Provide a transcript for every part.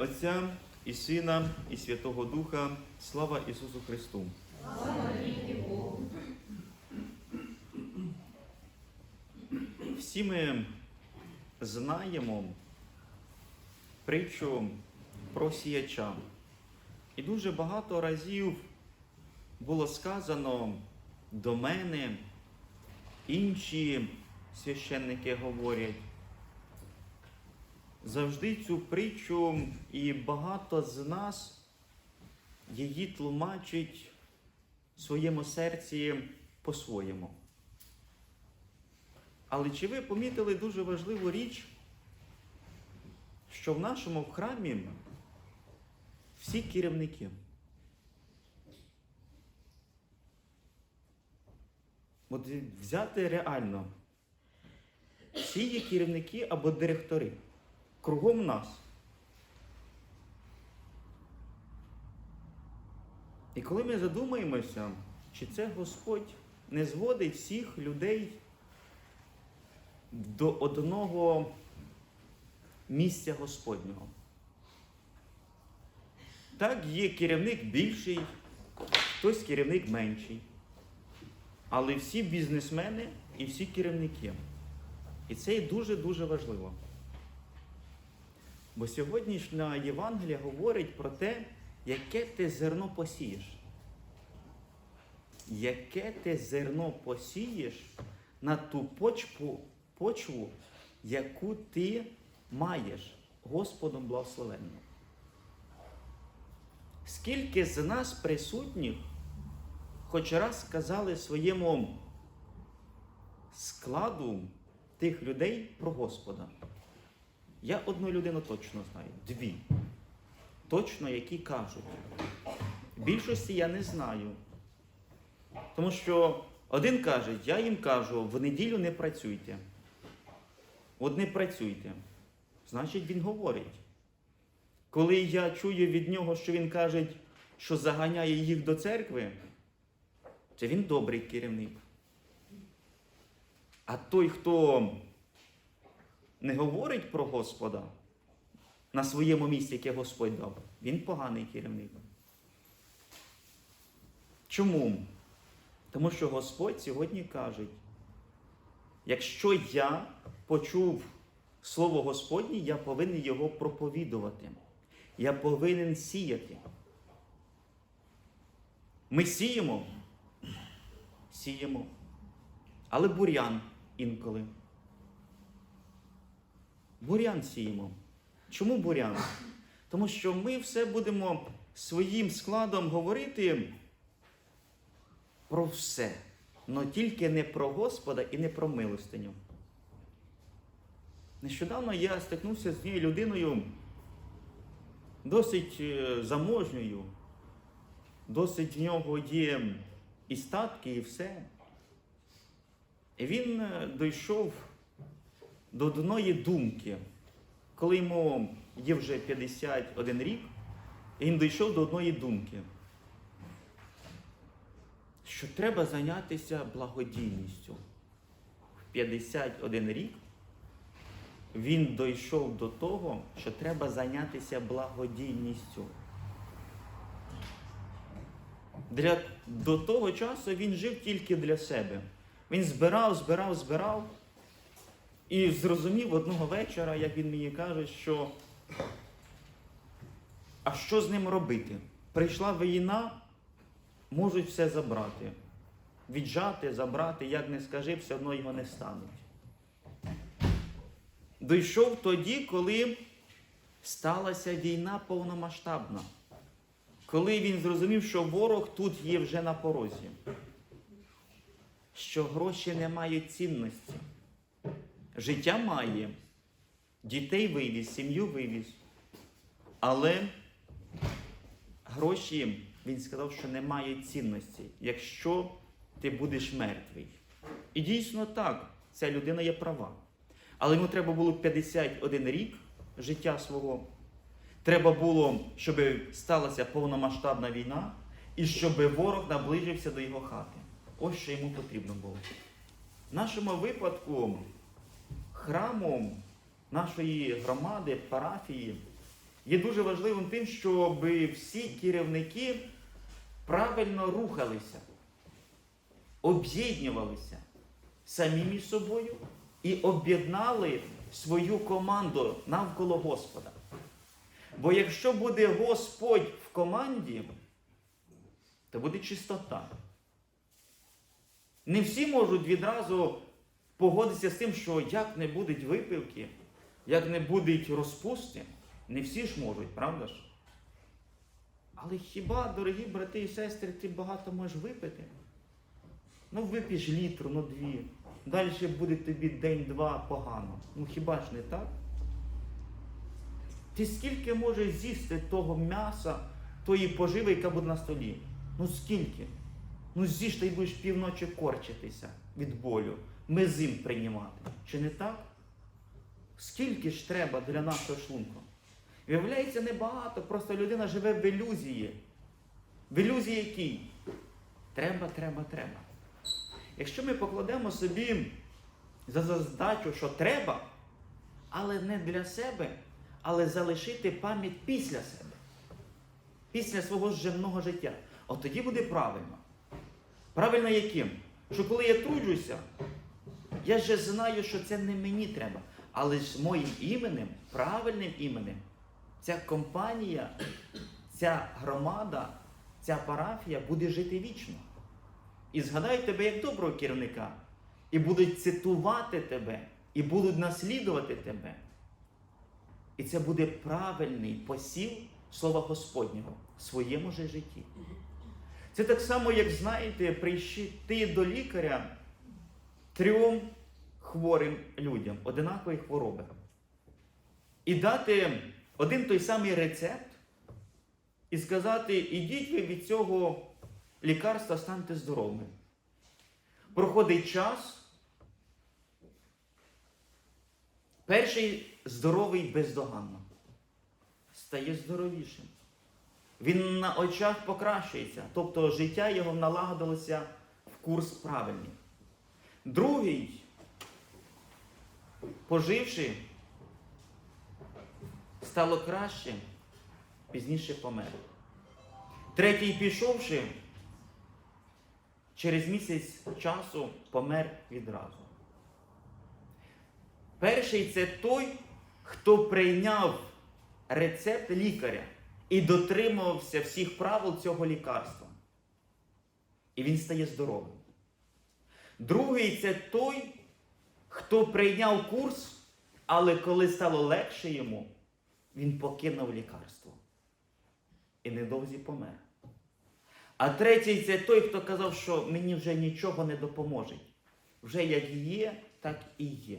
Отця і Сина, і Святого Духа, слава Ісусу Христу. Всі ми знаємо притчу про сіяча. І дуже багато разів було сказано до мене, інші священники говорять, завжди цю притчу, і багато з нас її тлумачить в своєму серці по-своєму. Але чи ви помітили дуже важливу річ, що в нашому храмі всі керівники? От взяти реально, всі є керівники або директори кругом нас. І коли ми задумаємося, чи це Господь не зводить всіх людей до одного місця Господнього. Так, є керівник більший, хтось керівник менший. Але всі бізнесмени і всі керівники. І це є дуже-дуже важливо. Бо сьогоднішня Євангелія говорить про те, яке ти зерно посієш. Яке ти зерно посієш на ту почву, почву, яку ти маєш Господом благословенним. Скільки з нас присутніх хоч раз сказали своєму складу тих людей про Господа? Я одну людину точно знаю, дві. Точно, які кажуть. Більшості я не знаю. Тому що один каже, я їм кажу, в неділю не працюйте. От не працюйте. Значить, він говорить. Коли я чую від нього, що він каже, що заганяє їх до церкви, це він добрий керівник. А той, хто не говорить про Господа на своєму місці, яке Господь дав, він поганий керівник. Чому? Тому що Господь сьогодні каже, якщо я почув Слово Господнє, я повинен його проповідувати. Я повинен сіяти. Ми сіємо, сіємо, але бурян інколи. Бурян сіємо. Чому бурян? Тому що ми все будемо своїм складом говорити про все, але тільки не про Господа і не про милостиню. Нещодавно я стикнувся з однією людиною досить е, заможньою, досить в нього є і статки, і все. І він е, дійшов до одної думки, коли йому є вже 51 рік, він дійшов до одної думки, що треба зайнятися благодійністю. В 51 рік він дійшов до того, що треба зайнятися благодійністю. Для, До того часу він жив тільки для себе. Він збирав, збирав, збирав. І зрозумів одного вечора, як він мені каже, що а що з ним робити? Прийшла війна, можуть все забрати. Віджати, забрати, як не скажи, все одно його не стануть. Дійшов тоді, коли сталася війна повномасштабна. Коли він зрозумів, що ворог тут є вже на порозі, що гроші не мають цінності. Життя має, дітей вивіз, сім'ю вивіз. Але гроші, він сказав, що не мають цінності, якщо ти будеш мертвий. І дійсно так, ця людина є права. Але йому треба було 51 рік життя свого. Треба було, щоб сталася повномасштабна війна і щоб ворог наближився до його хати. Ось що йому потрібно було. В нашому випадку храмом нашої громади, парафії є дуже важливим тим, щоб всі керівники правильно рухалися, об'єднувалися самі між собою і об'єднали свою команду навколо Господа. Бо якщо буде Господь в команді, то буде чистота. Не всі можуть відразу погодитися з тим, що як не будуть випивки, як не будуть розпусти, не всі ж можуть, правда ж? Але хіба, дорогі брати і сестри, ти багато можеш випити? Ну, вип'єш літру, ну дві. Далі буде тобі день-два погано. Ну хіба ж не так? Ти скільки можеш з'їсти того м'яса, тої поживи, яка буде на столі? Ну скільки? Ну з'їж ти будеш півночі корчитися від болю, мезим приймати. Чи не так? Скільки ж треба для нашого шлунку? Виявляється, небагато, просто людина живе в ілюзії. В ілюзії якій? Треба, треба, треба. Якщо ми покладемо собі за задачу, що треба, але не для себе, але залишити пам'ять після себе, після свого земного життя, от тоді буде правильно. Правильно яким? Що коли я труджуся, я вже знаю, що це не мені треба, але ж моїм іменем, правильним іменем, ця компанія, ця громада, ця парафія буде жити вічно. І згадають тебе як доброго керівника, і будуть цитувати тебе, і будуть наслідувати тебе. І це буде правильний посів Слова Господнього в своєму же житті. Це так само, як знаєте, прийти до лікаря трьом хворим людям одинакової хвороби. І дати один той самий рецепт, і сказати, ідіть ви від цього лікарства, станьте здоровими. Проходить час. Перший здоровий бездоганно. Стає здоровішим. Він на очах покращується, тобто життя його налагодилося в курс правильний. Другий, поживши, стало краще, пізніше помер. Третій, пішовши, через місяць часу помер відразу. Перший це той, хто прийняв рецепт лікаря і дотримувався всіх правил цього лікарства. І він стає здоровим. Другий це той, хто прийняв курс, але коли стало легше йому, він покинув лікарство. І недовзі помер. А третій це той, хто казав, що мені вже нічого не допоможе. Вже як є, так і є.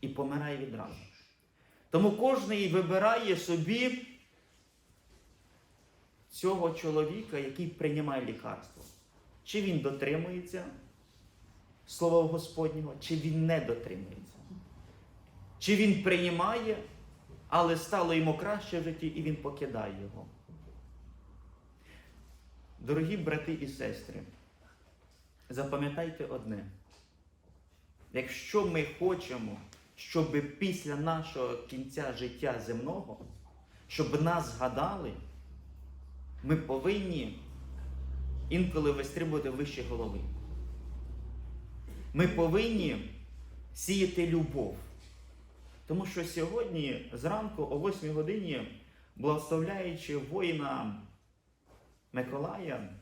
І помирає відразу. Тому кожен вибирає собі цього чоловіка, який приймає лікарство. Чи він дотримується Слова Господнього, чи він не дотримується. Чи він приймає, але стало йому краще в житті, і він покидає його. Дорогі брати і сестри, запам'ятайте одне. Якщо ми хочемо, щоб після нашого кінця життя земного, щоб нас згадали, ми повинні інколи вистрибувати вище голови. Ми повинні сіяти любов. Тому що сьогодні зранку о 8 годині, благословляючи воїна Миколая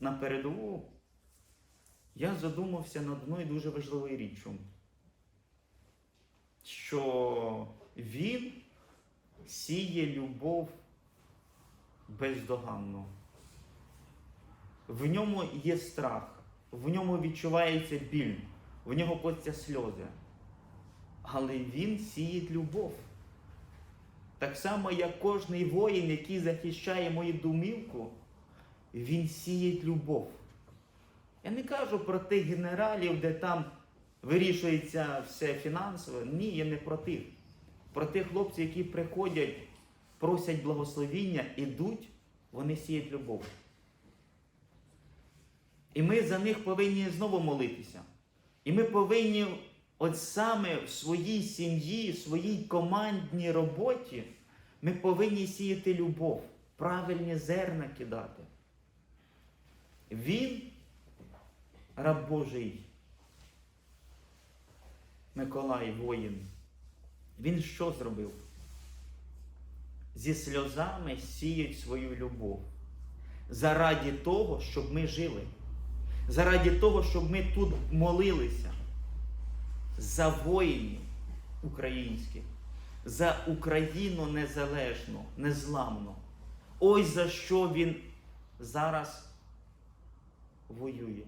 на передову, я задумався над одною дуже важливою річчю, що він сіє любов бездоганно. В ньому є страх, в ньому відчувається біль, в нього котяться сльози. Але він сіє любов. Так само, як кожний воїн, який захищає мою домівку, він сіє любов. Я не кажу про тих генералів, де там вирішується все фінансово. Ні, я не про тих. Про тих хлопців, які приходять, просять благословіння, ідуть, вони сіють любов. І ми за них повинні знову молитися. І ми повинні От саме в своїй сім'ї, в своїй командній роботі ми повинні сіяти любов, правильні зерна кидати. Він, раб Божий, Миколай воїн, він що зробив? Зі сльозами сіють свою любов. Заради того, щоб ми жили. Заради того, щоб ми тут молилися за воїнів українських, за Україну незалежну, незламну. Ось за що він зараз воює.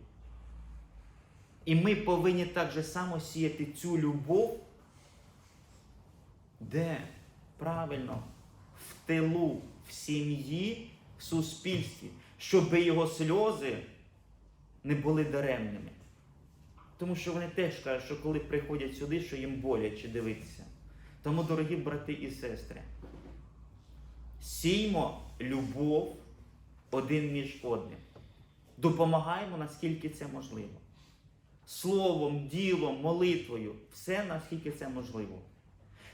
І ми повинні так же само сіяти цю любов, де правильно в тилу, в сім'ї, в суспільстві, щоб його сльози не були даремними. Тому що вони теж кажуть, що коли приходять сюди, що їм боляче дивитися. Тому, дорогі брати і сестри, сіймо любов один між одним. Допомагаємо, наскільки це можливо. Словом, ділом, молитвою, все наскільки це можливо.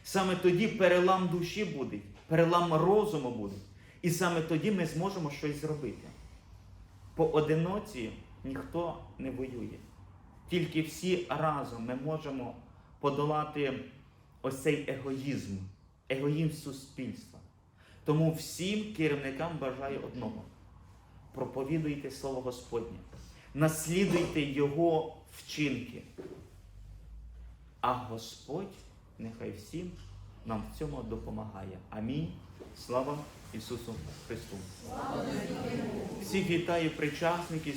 Саме тоді перелам душі буде, перелам розуму буде. І саме тоді ми зможемо щось зробити. Поодиноці ніхто не воює. Тільки всі разом ми можемо подолати ось цей егоїзм, егоїзм суспільства. Тому всім керівникам бажаю одного: проповідуйте Слово Господнє, наслідуйте Його вчинки. А Господь нехай всім нам в цьому допомагає. Амінь. Слава Ісусу Христу! Всіх вітаю причасників.